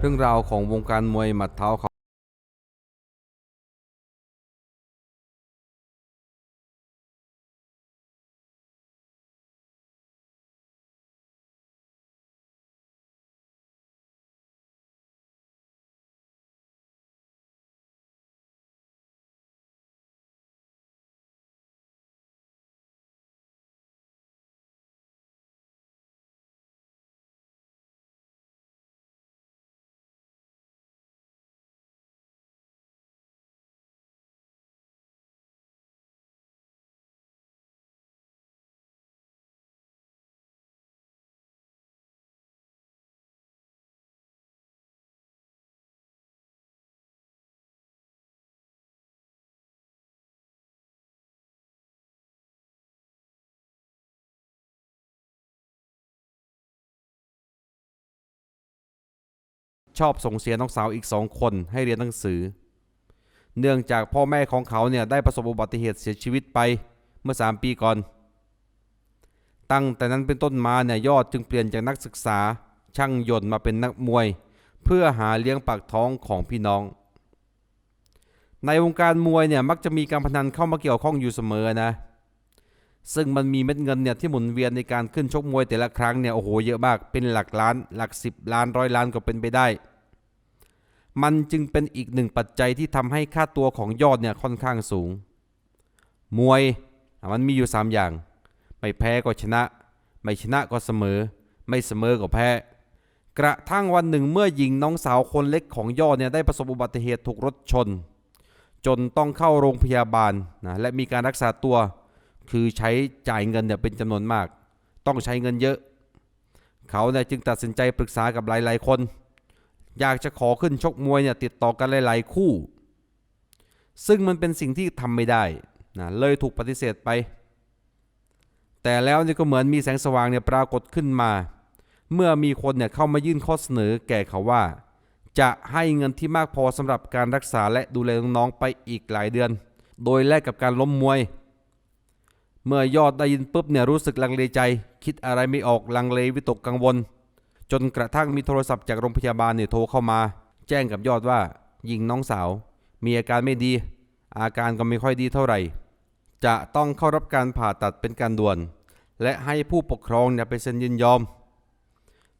เรื่องราวของวงการมวยหมัดเท้าเขา ชอบส่งเสียน้องสาวอีกสองคนให้เรียนหนังสือ เนื่องจากพ่อแม่ของเขาเนี่ยได้ประสบอุบัติเหตุเสียชีวิตไปเมื่อ 3 ปีก่อน ตั้งแต่นั้นเป็นต้นมาเนี่ยยอดจึงเปลี่ยนจากนักศึกษาช่างยนต์มาเป็นนักมวย เพื่อหาเลี้ยงปากท้องของพี่น้อง ในวงการมวยเนี่ยมักจะมีการพนันเข้ามาเกี่ยวข้องอยู่เสมอนะ ซึ่งมันมีเม็ดเงินเนี่ยที่หมุนเวียนในการขึ้นชกมวยแต่ละครั้งเนี่ยโอ้โหเยอะมากเป็นหลักล้าน หลักสิบล้านร้อยล้านก็เป็นไปได้ มันจึงเป็นอีกหนึ่งปัจจัยที่ทำให้ค่าตัวของยอดเนี่ยค่อนข้างสูง มวยมันมีอยู่ 3 อย่าง ไม่แพ้ก็ชนะ ไม่ชนะก็เสมอ ไม่เสมอก็แพ้ กระทั่งวันหนึ่งเมื่อหญิงน้องสาวคนเล็กของยอดเนี่ยได้ประสบอุบัติเหตุถูกรถชน จนต้องเข้าโรงพยาบาลนะและมีการรักษาตัว คือใช้จ่ายเงินเนี่ยเป็นจำนวนมาก ต้องใช้เงินเยอะ เขาเนี่ยจึงตัดสินใจปรึกษากับหลาย ๆ คน อยากจะขอขึ้นชกมวยเนี่ยติดต่อกันหลาย ๆ คู่ ซึ่งมันเป็นสิ่งที่ทำไม่ได้นะเลยถูกปฏิเสธไป แต่แล้วนี่ก็เหมือนมีแสงสว่างเนี่ยปรากฏขึ้นมา เมื่อมีคนเนี่ยเข้ามายื่นข้อเสนอแก่เขาว่า จะให้เงินที่มากพอสำหรับการรักษาและดูแลน้องๆไปอีกหลายเดือน โดยแลกกับการล้มมวย เมื่อยอดได้ยินปุ๊บเนี่ยรู้สึกลังเลใจ คิดอะไรไม่ออกลังเลวิตกกังวล จนกระทั่งมีโทรศัพท์จากโรงพยาบาลเนี่ยโทรเข้ามา แจ้งกับยอดว่าหญิงน้องสาว มีอาการไม่ดี อาการก็ไม่ค่อยดีเท่าไหร่ จะต้องเข้ารับการผ่าตัดเป็นการด่วน และให้ผู้ปกครองเนี่ยไปเซ็นยินยอม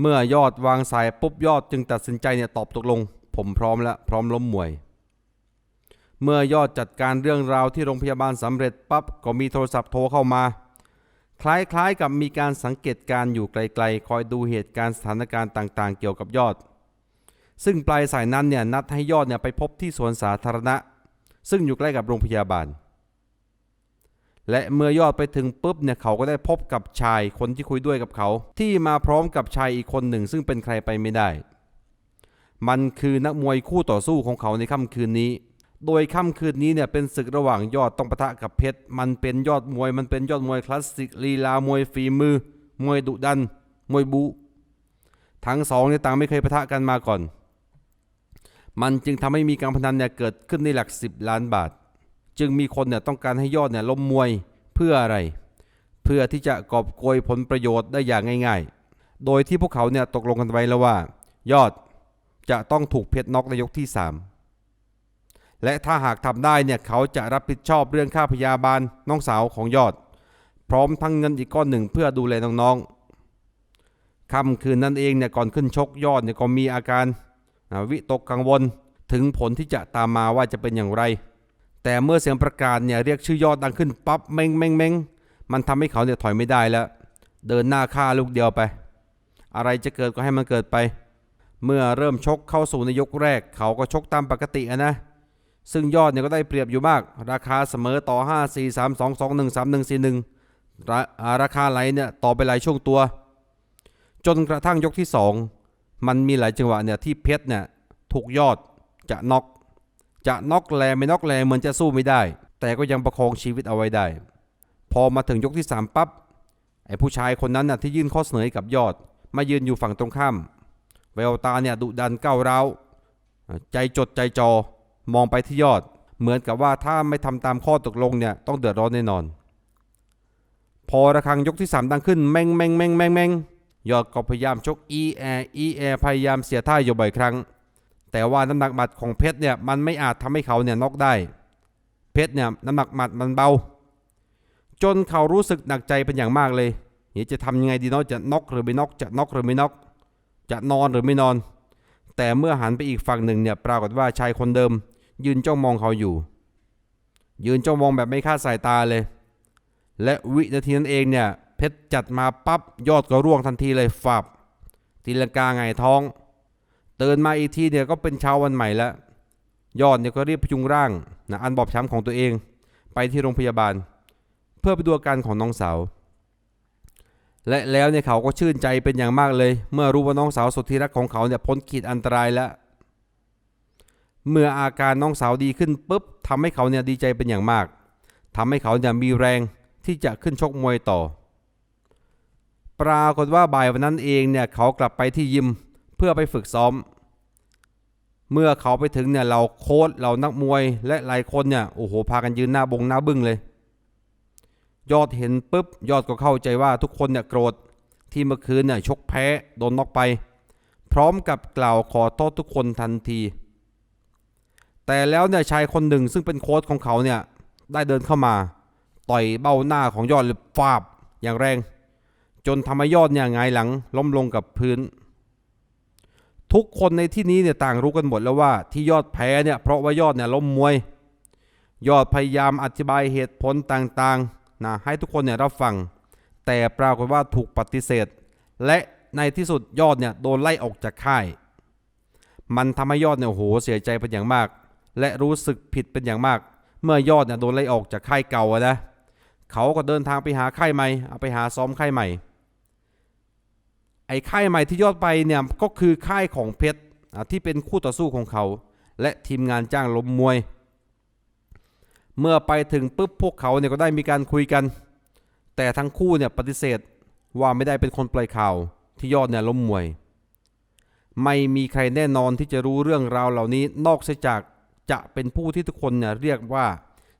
เมื่อยอดวางสายปุ๊บยอดจึงตัดสินใจเนี่ยตอบตกลง ผมพร้อมแล้วพร้อมล้มมวย เมื่อยอดจัดการเรื่องราวที่โรงพยาบาลสำเร็จปั๊บก็มีโทรศัพท์โทรเข้ามา คล้ายๆกับมีการสังเกตการอยู่ไกลๆ คอยดูเหตุการณ์สถานการณ์ต่างๆ เกี่ยวกับยอด ซึ่งปลายสายนั้นเนี่ยนัดให้ยอดเนี่ยไปพบที่สวนสาธารณะ ซึ่งอยู่ใกล้กับโรงพยาบาล และเมื่อยอดไปถึงปุ๊บเนี่ยเขาก็ได้พบกับชายคนที่คุยด้วยกับเขา ที่มาพร้อมกับชายอีกคนหนึ่ง ซึ่งเป็นใครไปไม่ได้ มันคือนักมวยคู่ต่อสู้ของเขาในค่ำคืนนี้ โดยค่ำคืนนี้เนี่ยเป็นศึกระหว่างยอดต้องปะทะกับเพชร มันเป็นยอดมวย มันเป็นยอดมวยคลาสสิกลีลามวยฝีมือ มวยดุดัน มวยบู ทั้งสองเนี่ยต่างไม่เคยปะทะกันมาก่อน มันจึงทำให้มีการพนันเนี่ยเกิดขึ้นในหลักสิบล้านบาท จึงมีคนเนี่ยต้องการให้ยอดเนี่ยล้มมวยเพื่ออะไร เพื่อที่จะกอบโกยผลประโยชน์ได้อย่างง่าย ๆ โดยที่พวกเขาเนี่ยตกลงกันไว้แล้วว่า ยอดจะต้องถูกเพชรน็อกในยกที่สาม และถ้าหากทำได้เนี่ยเขาจะรับผิดชอบเรื่องค่าพยาบาลน้องสาวของยอด พร้อมทั้งเงินอีกก้อนหนึ่งเพื่อดูแลน้องๆค่ำคืนนั้นเองเนี่ยก่อนขึ้นชกยอดเนี่ยก็มีอาการวิตกกังวลถึงผลที่จะตามมาว่าจะเป็นอย่างไร แต่เมื่อเสียงประกาศเนี่ยเรียกชื่อยอดดังขึ้นปั๊บเม้งเม้งเม้งมันทำให้เขาเนี่ยถอยไม่ได้แล้ว เดินหน้าฆ่าลูกเดียวไป อะไรจะเกิดก็ให้มันเกิดไป เมื่อเริ่มชกเข้าสู่ในยกแรก เขาก็ชกตามปกตินะ ซึ่งยอดเนี่ยก็ได้เปรียบอยู่มาก ราคาเสมอต่อ 5 4 3 2 2 1 3 1 4 1ราอ่าราคาไหลเนี่ยต่อไปหลายช่วงตัว จนกระทั่งยกที่ 2 มันมีหลายจังหวะเนี่ยที่เพชรเนี่ยถูกยอดจะน็อกจะน็อกแลไม่น็อกแลเหมือนจะสู้ไม่ได้ แต่ก็ยังประคองชีวิตเอาไว้ได้ พอมาถึงยกที่ 3 ปั๊บไอ้ผู้ชายคนนั้นน่ะที่ยื่นข้อเสนอให้กับยอด มายืนอยู่ฝั่งตรงข้ามแววตาเนี่ยดุดันก้าวร้าวใจจดใจจอ มองไปที่ยอด เหมือนกับว่าถ้าไม่ทำตามข้อตกลงเนี่ยต้องเดือดร้อนแน่นอน พอระฆังยกที่ 3 ดังขึ้นแม่งแม่งแม่งแม่งแม่งยอดก็พยายามชกอีแออีแอพยายามเสียท่าอยู่บ่อยครั้ง แต่ว่าน้ำหนักหมัดของเพชรเนี่ยมันไม่อาจทำให้เขาเนี่ยน็อกได้ เพชรเนี่ยน้ำหนักหมัดมันเบา จนเขารู้สึกหนักใจเป็นอย่างมากเลยเดี๋ยจะทำยังไงดีเนาะจะน็อกหรือไม่น็อกจะน็อกหรือไม่น็อกจะนอนหรือไม่นอน แต่เมื่อหันไปอีกฝั่งหนึ่งเนี่ยปรากฏว่าชายคนเดิม ยืนจ้องมองเขาอยู่ ยืนจ้องมองแบบไม่คาดสายตาเลย และวินาทีนั้นเองเนี่ย เพชรจัดมาปั๊บยอดก็ร่วงทันทีเลยฝับตีลังกาไงท้องเตือนมาอีกทีเนี่ยก็เป็นเช้าวันใหม่แล้วยอดเนี่ยก็รีบพยุงร่างนะอันบอบช้ำของตัวเอง ไปที่โรงพยาบาล เพื่อไปดูอาการของน้องสาว และแล้วเนี่ยเขาก็ชื่นใจเป็นอย่างมากเลย เมื่อรู้ว่าน้องสาวสุดที่รักของเขาเนี่ยพ้นขีดอันตรายแล้ว เมื่ออาการน้องสาวดีขึ้นปุ๊บทำให้เขาเนี่ยดีใจเป็นอย่างมากทำให้เขาเนี่ยมีแรงที่จะขึ้นชกมวยต่อ ปรากฏว่าบ่ายวันนั้นเองเนี่ยเขากลับไปที่ยิมเพื่อไปฝึกซ้อม เมื่อเขาไปถึงเนี่ยเราโค้ชเรานักมวยและหลายคนเนี่ยโอ้โหพากันยืนหน้าบงหน้าบึ้งเลย ยอดเห็นปุ๊บยอดก็เข้าใจว่าทุกคนเนี่ยโกรธที่เมื่อคืนเนี่ยชกแพ้โดนน็อกไป พร้อมกับกล่าวขอโทษทุกคนทันที แต่แล้วเนี่ยชายคนหนึ่งซึ่งเป็นโค้ชของเขาเนี่ยได้เดินเข้ามา ต่อยเบ้าหน้าของยอดเลยฟาบอย่างแรง จนทำให้ยอดเนี่ยงายหลังล้มลงกับพื้น ทุกคนในที่นี้เนี่ยต่างรู้กันหมดแล้วว่าที่ยอดแพ้เนี่ยเพราะว่ายอดเนี่ยล้มมวย ยอดพยายามอธิบายเหตุผลต่างๆนะให้ทุกคนเนี่ยรับฟัง แต่ปรากฏว่าถูกปฏิเสธ และในที่สุดยอดเนี่ยโดนไล่ออกจากค่าย มันทำให้ยอดเนี่ยโหเสียใจเป็นอย่างมาก และรู้สึกผิดเป็นอย่างมาก เมื่อยอดเนี่ยโดนไล่ออกจากค่ายเก่านะเขาก็เดินทางไปหาค่ายใหม่เอาไปหาซ้อมค่ายใหม่ ไอ้ค่ายใหม่ที่ยอดไปเนี่ยก็คือค่ายของเพชรที่เป็นคู่ต่อสู้ของเขา และทีมงานจ้างล้มมวย เมื่อไปถึงปุ๊บพวกเขาเนี่ยก็ได้มีการคุยกัน แต่ทั้งคู่เนี่ยปฏิเสธว่าไม่ได้เป็นคนปล่อยข่าวที่ยอดเนี่ยล้มมวย ไม่มีใครแน่นอนที่จะรู้เรื่องราวเหล่านี้นอกเสียจาก จะเป็นผู้ที่ทุกคนเนี่ยเรียกว่า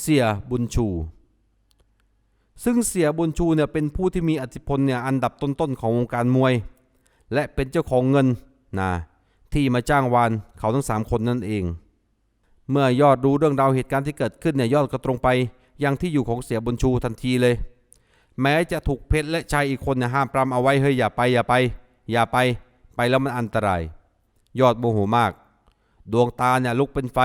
เสียบุญชู ซึ่งเสียบุญชูเนี่ยเป็นผู้ที่มีอิทธิพลเนี่ยอันดับต้นๆของวงการมวย และเป็นเจ้าของเงินนะที่มาจ้างวานเขาทั้งสามคนนั่นเอง เมื่อยอดรู้เรื่องราวเหตุการณ์ที่เกิดขึ้นเนี่ยยอดก็ตรงไปยังที่อยู่ของเสียบุญชูทันทีเลย แม้จะถูกเพชรและชายอีกคนเนี่ยห้ามปรามเอาไว้เฮ้ยอย่าไปอย่าไป อย่าไปไปแล้วมันอันตราย ยอดโมโหมาก ดวงตาเนี่ยลุกเป็นไฟ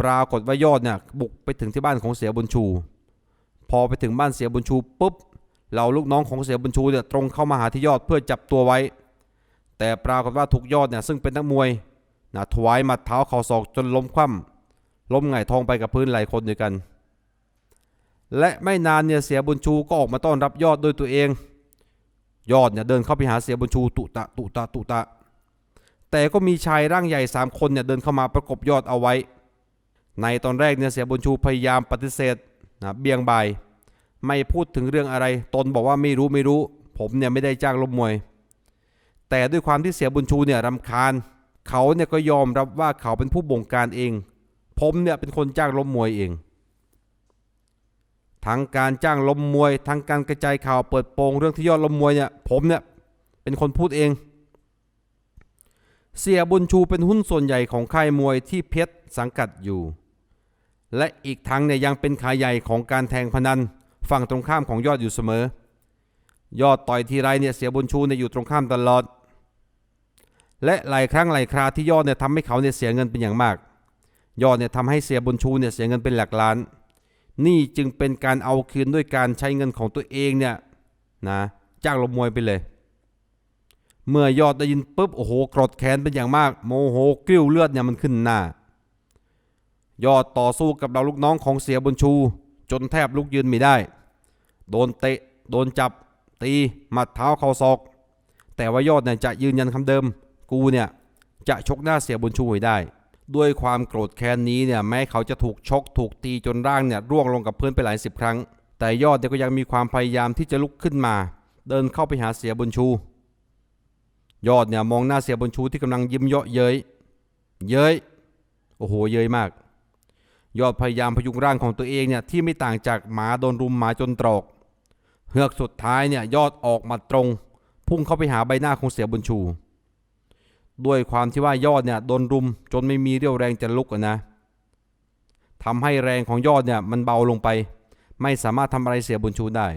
ปรากฏว่ายอดเนี่ยบุกไปถึงที่บ้านของเสียบุญชู พอไปถึงบ้านเสียบุญชูปุ๊บเหล่าลูกน้องของเสียบุญชูเนี่ยตรงเข้ามาหาที่ยอดเพื่อจับตัวไว้ แต่ปรากฏว่าถูกยอดเนี่ยซึ่งเป็นนักมวยนะถวายหมัดเท้าเข่าศอกจนล้มคว่ำล้มหงายทองไปกับพื้นหลายคนด้วยกัน และไม่นานเนี่ยเสียบุญชูก็ออกมาต้อนรับยอดด้วยตัวเอง ยอดเนี่ยเดินเข้าไปหาเสียบุญชูตุตะตุตะตุตะ แต่ก็มีชายร่างใหญ่สามคนเนี่ยเดินเข้ามาประกบยอดเอาไว้ ในตอนแรกเนี่ยเสียบุญชูพยายามปฏิเสธนะเบี่ยงบายไม่พูดถึงเรื่องอะไร ตนบอกว่าไม่รู้ไม่รู้ ผมเนี่ยไม่ได้จ้างล้มมวย แต่ด้วยความที่เสียบุญชูเนี่ยรำคาญ เขาเนี่ยก็ยอมรับว่าเขาเป็นผู้บงการเอง ผมเนี่ยเป็นคนจ้างล้มมวยเอง ทั้งการจ้างล้มมวย ทั้งการกระจายข่าวเปิดโปงเรื่องที่ยอดล้มมวยเนี่ย ผมเนี่ยเป็นคนพูดเอง เสียบุญชูเป็นหุ้นส่วนใหญ่ของค่ายมวยที่เพชรสังกัดอยู่ และอีกทั้งเนี่ยยังเป็นขายใหญ่ของการแทงพนัน ฝั่งตรงข้ามของยอดอยู่เสมอ ยอดต่อยทีไรเนี่ยเสียบุญชูเนี่ยอยู่ตรงข้ามตลอด และหลายครั้งหลายคราที่ยอดเนี่ยทำให้เขาเนี่ยเสียเงินเป็นอย่างมาก ยอดเนี่ยทำให้เสียบุญชูเนี่ยเสียเงินเป็นหลักล้าน นี่จึงเป็นการเอาคืนด้วยการใช้เงินของตัวเองเนี่ยนะจ้างลมมวยไปเลย เมื่อยอดได้ยินปุ๊บโอ้โหกรธแค้นเป็นอย่างมาก โมโหกริ้วเลือดเนี่ยมันขึ้นหน้า ยอดต่อสู้กับเราลูกน้องของเสียบุญชู จนแทบลุกยืนไม่ได้ โดนเตะ โดนจับ ตี หมัดเท้าเข่าศอก แต่ว่ายอดเนี่ยจะยืนยันคำเดิม กูเนี่ยจะชกหน้าเสียบุญชูให้ได้ ด้วยความโกรธแค้นนี้เนี่ยแม้เขาจะถูกชกถูกตีจนร่างเนี่ยร่วงลงกับพื้นไปหลายสิบครั้ง แต่ยอดเนี่ยก็ยังมีความพยายามที่จะลุกขึ้นมา เดินเข้าไปหาเสียบุญชู ยอดเนี่ยมองหน้าเสียบุญชูที่กำลังยิ้มเยาะเย้ย เย้ย โอ้โห เย้ยมาก ยอดพยายามพยุงร่างของตัวเองเนี่ยที่ไม่ต่างจากหมาโดนรุมหมาจนตรอกเฮือกสุดท้ายเนี่ยยอดออกมาตรง พุ่งเข้าไปหาใบหน้าของเสียบุญชู ด้วยความที่ว่ายอดเนี่ยโดนรุมจนไม่มีเรี่ยวแรงจะลุกนะทำให้แรงของยอดเนี่ยมันเบาลงไป ไม่สามารถทำอะไรเสียบุญชูได้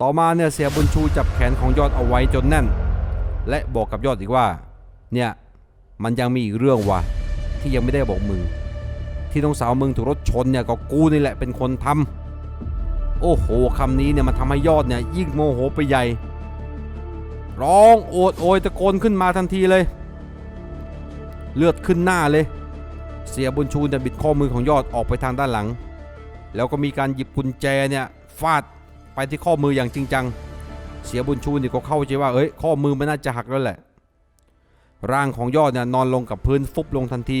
ต่อมาเนี่ยเสียบุญชูจับแขนของยอดเอาไว้จนแน่น และบอกกับยอดอีกว่า เนี่ยมันยังมีอีกเรื่องวะที่ยังไม่ได้บอกมึง ที่น้องสาวมึงถูกรถชนเนี่ยก็กูนี่แหละเป็นคนทำโอ้โหคำนี้เนี่ยมันทำให้ยอดเนี่ยยิ่งโมโหไปใหญ่ ร้องโอดโอยตะโกนขึ้นมาทันทีเลย เลือดขึ้นหน้าเลย เสียบุญชูเนี่ยบิดข้อมือของยอดออกไปทางด้านหลัง แล้วก็มีการหยิบกุญแจเนี่ยฟาดไปที่ข้อมืออย่างจริงจัง เสียบุญชูนี่ก็เข้าใจว่าเอ้ยข้อมือมันน่าจะหักแล้วแหละ ร่างของยอดเนี่ยนอนลงกับพื้นฟุบลงทันที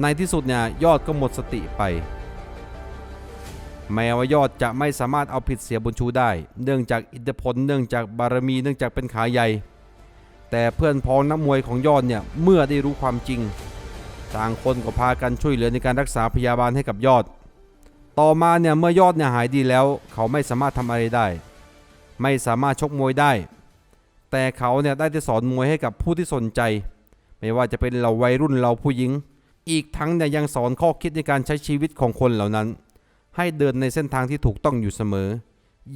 ในที่สุดเนี่ยยอดก็หมดสติไป แม้ว่ายอดจะไม่สามารถเอาผิดเสียบุญชูได้ เนื่องจากอิทธิพลเนื่องจากบารมีเนื่องจากเป็นขาใหญ่ แต่เพื่อนพ้องนักมวยของยอดเนี่ยเมื่อได้รู้ความจริง ต่างคนก็พากันช่วยเหลือในการรักษาพยาบาลให้กับยอด ต่อมาเนี่ยเมื่อยอดเนี่ยหายดีแล้ว เขาไม่สามารถทำอะไรได้ ไม่สามารถชกมวยได้ แต่เขาเนี่ยได้แต่สอนมวยให้กับผู้ที่สนใจ ไม่ว่าจะเป็นเราวัยรุ่นเราผู้หญิง อีกทั้งเนี่ยยังสอนข้อคิดในการใช้ชีวิตของคนเหล่านั้น ให้เดินในเส้นทางที่ถูกต้องอยู่เสมอ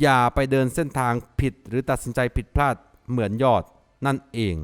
อย่าไปเดินเส้นทางผิดหรือตัดสินใจผิดพลาดเหมือนยอดนั่นเอง